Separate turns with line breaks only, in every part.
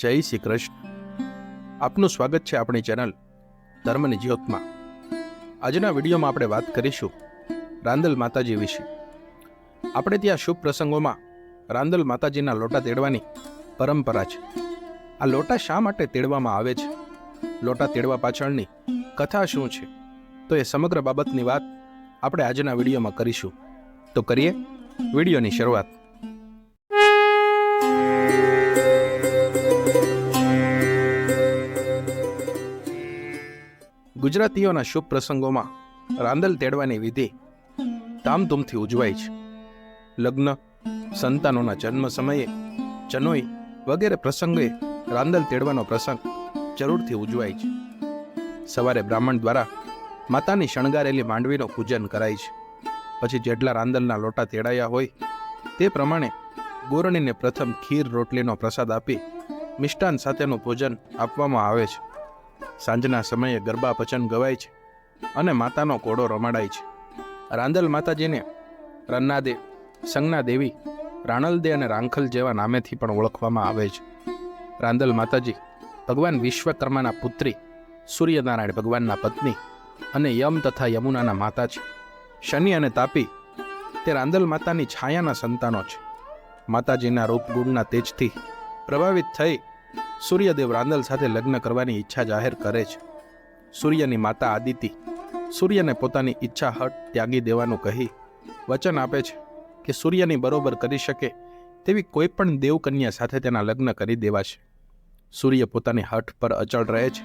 જય શ્રી કૃષ્ણ. આપનું સ્વાગત છે આપણી ચેનલ ધર્મની જ્યોતમાં આજના વિડીયોમાં આપણે વાત કરીશું રાંદલ માતાજી વિશે. આપણે ત્યાં શુભ પ્રસંગોમાં રાંદલ માતાજીના લોટા તેડવાની પરંપરા છે. આ લોટા શા માટે તેડવામાં આવે છે? લોટા તેડવા પાછળની કથા શું છે? તો એ સમગ્ર બાબતની વાત આપણે આજના વિડીયોમાં કરીશું. તો કરીએ વિડીયોની શરૂઆત. ગુજરાતીઓના શુભ પ્રસંગોમાં રાંદલ તેડવાની વિધિ ધામધૂમથી ઉજવાય છે. લગ્ન, સંતાનોના જન્મ સમયે જનોઈ વગેરે પ્રસંગે રાંદલ તેડવાનો પ્રસંગ જરૂરથી ઉજવાય છે. સવારે બ્રાહ્મણ દ્વારા માતાની શણગારેલી માંડવીનું પૂજન કરાય છે. પછી જેટલા રાંદલના લોટા તેડાયા હોય તે પ્રમાણે ગોરણીને પ્રથમ ખીર રોટલીનો પ્રસાદ આપી મિષ્ટાન સાથેનું ભોજન આપવામાં આવે છે. સાંજના સમયે ગરબા ભજન ગવાય છે અને માતાનો કોડો રમાડાય છે. રાંદલ માતાજીને રન્નાદે, સંજ્ઞા દેવી, રાણલદે અને રાંખલ જેવા નામેથી પણ ઓળખવામાં આવે છે. રાંદલ માતાજી ભગવાન વિશ્વકર્માના પુત્રી, સૂર્યનારાયણ ભગવાનના પત્ની અને યમ તથા યમુનાના માતા છે. શનિ અને તાપી તે રાંદલ માતાની છાયાના સંતાનો છે. માતાજીના રૂપગુણના તેજથી પ્રભાવિત થઈ સૂર્યદેવ રાંદલ સાથે લગ્ન કરવાની ઈચ્છા જાહેર કરે છે. સૂર્યની માતા આદિતિ સૂર્યને પોતાની ઈચ્છા હટ ત્યાગી દેવાનું કહી વચન આપે છે કે સૂર્યની બરોબર કરી શકે તેવી કોઈ પણ દેવકન્યા સાથે તેના લગ્ન કરી દેવાશે. સૂર્ય પોતાની હઠ પર અચળ રહે છે.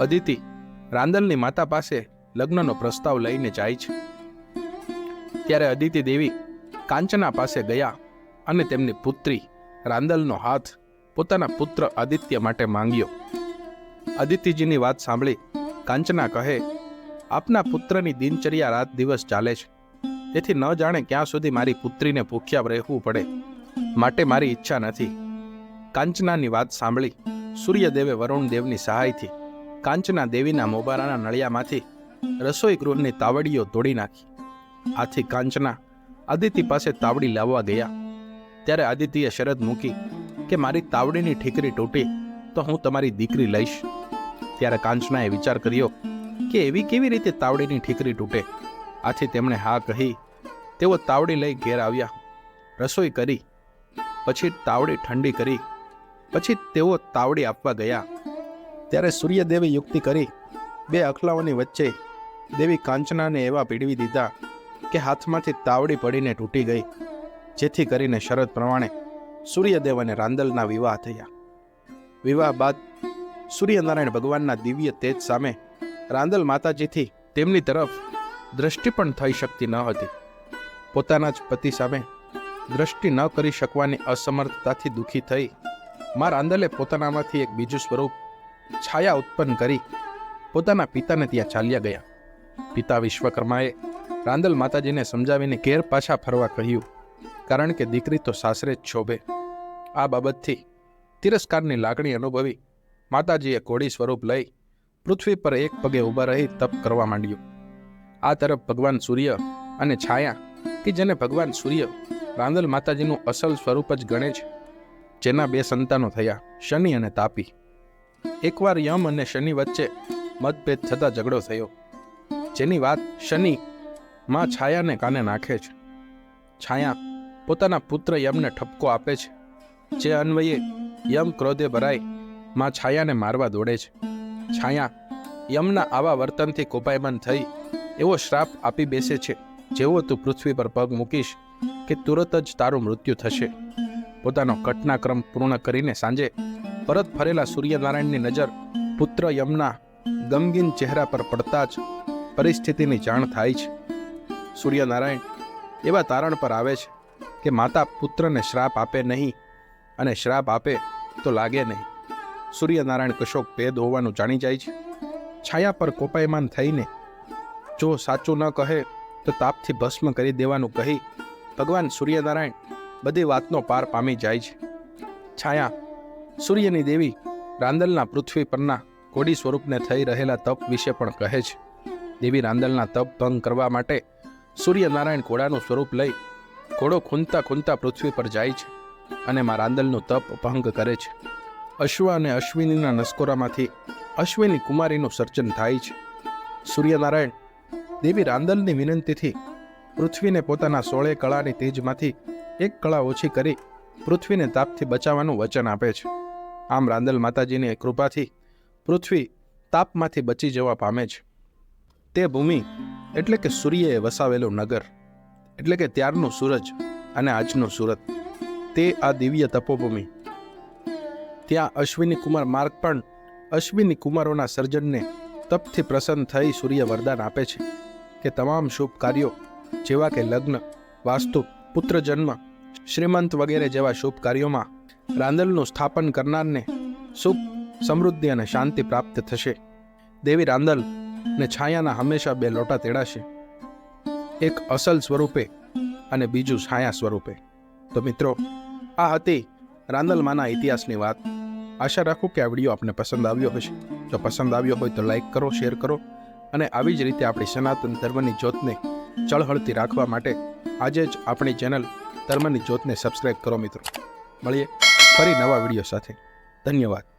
અદિતિ રાંદલની માતા પાસે લગ્નનો પ્રસ્તાવ લઈને જાય છે. ત્યારે અદિતિ દેવી કાંચના પાસે ગયા અને તેમની પુત્રી રાંદલનો હાથ પોતાના પુત્ર આદિત્ય માટે માંગ્યો. આદિત્યજીની વાત સાંભળી કાંચના કહે, આપના પુત્રની દિનચર્યા રાત દિવસ ચાલે છે. તેથી ન જાણે ક્યાં સુધી મારી પુત્રીને ભૂખ્યા રહેવું પડે. માટે મારી ઈચ્છા નથી. કાંચનાની વાત સાંભળી સૂર્યદેવે વરુણ દેવની સહાયથી કાંચના દેવીના મોબારાના નળિયામાંથી રસોઈ ગૃહની તાવડીઓ તોડી નાખી. આથી કાંચના આદિત્ય પાસે તાવડી લાવવા ગયા. ત્યારે આદિત્યએ શરદ મૂકી કે મારી તાવડીની ઠીકરી તૂટી, તો હું તમારી દીકરી લઈશ. ત્યારે કાંચનાએ વિચાર કર્યો કે એવી કેવી રીતે તાવડીની ઠીકરી તૂટે. આથી તેમણે હા કહી, તેઓ તાવડી લઈ ઘેર આવ્યા. રસોઈ કરી, પછી તાવડી ઠંડી કરી, પછી તેઓ તાવડી આપવા ગયા. ત્યારે સૂર્યદેવે યુક્તિ કરી, બે અખલાઓની વચ્ચે દેવી કાંચનાને એવા પીડવી દીધા કે હાથમાંથી તાવડી પડીને તૂટી ગઈ, જેથી કરીને શરત પ્રમાણે સૂર્યદેવ અને રાંદલના વિવાહ થયા. વિવાહ બાદ સૂર્યનારાયણ ભગવાનના દિવ્ય તેજ સામે રાંદલ માતાજીથી તેમની તરફ દ્રષ્ટિ પણ થઈ શકતી ન હતી. પોતાના જ પતિ સામે દ્રષ્ટિ ન કરી શકવાની અસમર્થતાથી દુઃખી થઈ મા રાંદલે પોતાનામાંથી એક બીજું સ્વરૂપ છાયા ઉત્પન્ન કરી પોતાના પિતાને ત્યાં ચાલ્યા ગયા. પિતા વિશ્વકર્માએ રાંદલ માતાજીને સમજાવીને ઘેર પાછા ફરવા કહ્યું, કારણ કે દીકરી તો સાસરે જ શોભે. આ બાબતથી તિરસ્કારની લાગણી અનુભવી માતાજીએ કોળી સ્વરૂપ લઈ પૃથ્વી પર એક પગે ઊભા રહી તપ કરવા માંડ્યું. આ તરફ ભગવાન સૂર્ય અને છાયા કે જેને ભગવાન સૂર્ય રાંદલ માતાજીનું અસલ સ્વરૂપ જ ગણે છે, જેના બે સંતાનો થયા, શનિ અને તાપી. એકવાર યમ અને શનિ વચ્ચે મતભેદ થતા ઝઘડો થયો. જેની વાત શનિ માં છાયાને કાને નાખે છે. છાયા પોતાના પુત્ર યમને ઠપકો આપે છે. જે અન્વયે યમ ક્રોધે ભરાય, માં છાયાને મારવા દોડે છે. છાયા, યમના આવા વર્તનથી કોપાયમાન થઈ, એવો શ્રાપ આપી બેસે છે, જેવો તું પૃથ્વી પર પગ મૂકીશ, કે તુરત જ તારું મૃત્યુ થશે. પોતાનો ઘટનાક્રમ પૂર્ણ કરીને સાંજે પરત ફરેલા સૂર્યનારાયણની નજર પુત્ર યમના ગમગીન ચહેરા પર પડતા જ પરિસ્થિતિની જાણ થાય છે. સૂર્યનારાયણ એવા તારણ પર આવે છે કે માતા પુત્રને શ્રાપ આપે નહીં અને શ્રાપ આપે તો લાગે નહીં. સૂર્યનારાયણ કશોક ભેદ હોવાનું જાણી જાય છે. છાયા પર કોપાયમાન થઈને જો સાચું ન કહે તો તાપથી ભસ્મ કરી દેવાનું કહી ભગવાન સૂર્યનારાયણ બધી વાતનો પાર પામી જાય છે. છાયા, સૂર્યની દેવી રાંદલના પૃથ્વી પરના કોડી સ્વરૂપને થઈ રહેલા તપ વિશે પણ કહે છે. દેવી રાંદલના તપ ભંગ કરવા માટે સૂર્યનારાયણ ઘોડાનું સ્વરૂપ લઈ ઘોડો ખૂંદતા ખૂંદતા પૃથ્વી પર જાય છે. અને માં તપ ભંગ કરે છે. અશ્વ અને અશ્વિનીના નસકોરામાંથી અશ્વિની કુમારીનું સર્જન થાય છે. સૂર્યનારાયણ દેવી રાંદલની વિનંતીથી પૃથ્વીને પોતાના સોળે કળાની તેજમાંથી એક કળા ઓછી કરી પૃથ્વીને તાપથી બચાવવાનું વચન આપે છે. આમ રાંદલ માતાજીની કૃપાથી પૃથ્વી તાપમાંથી બચી જવા પામે છે. તે ભૂમિ એટલે કે સૂર્યએ વસાવેલું નગર, એટલે કે ત્યારનું સૂરજ અને આજનું સુરત. તે આ દિવ્ય તપોભૂમિ. ત્યાં અશ્વિની કુમાર માર્ગ પણ અશ્વિની કુમારોના સર્જનને તપથી પ્રસન્ન થઈ સૂર્ય વરદાન આપે છે કે તમામ શુભ કાર્યો, જેવા કે લગ્ન, વાસ્તુ, પુત્ર જન્મ, શ્રીમંત વગેરે જેવા શુભ કાર્યોમાં રાંદલનું સ્થાપન કરનારને સુખ, સમૃદ્ધિ અને શાંતિ પ્રાપ્ત થશે. દેવી રાંદલ ને છાયાના હંમેશા બે લોટા તેડાશે. એક અસલ સ્વરૂપે અને બીજું છાયા સ્વરૂપે. તો મિત્રો આ હતી રાંદલમાના ઇતિહાસની વાત. આશા રાખું કે આ વીડિયો આપને પસંદ આવ્યો હશે. જો પસંદ આવ્યો હોય તો લાઈક કરો, શેર કરો અને આવી જ રીતે આપણી સનાતન ધર્મની જ્યોતને ચળહળતી રાખવા માટે આજે જ આપણી ચેનલ ધર્મની જ્યોતને સબસ્ક્રાઈબ કરો મિત્રો. મળીએ ફરી નવા વીડિયો સાથે. ધન્યવાદ.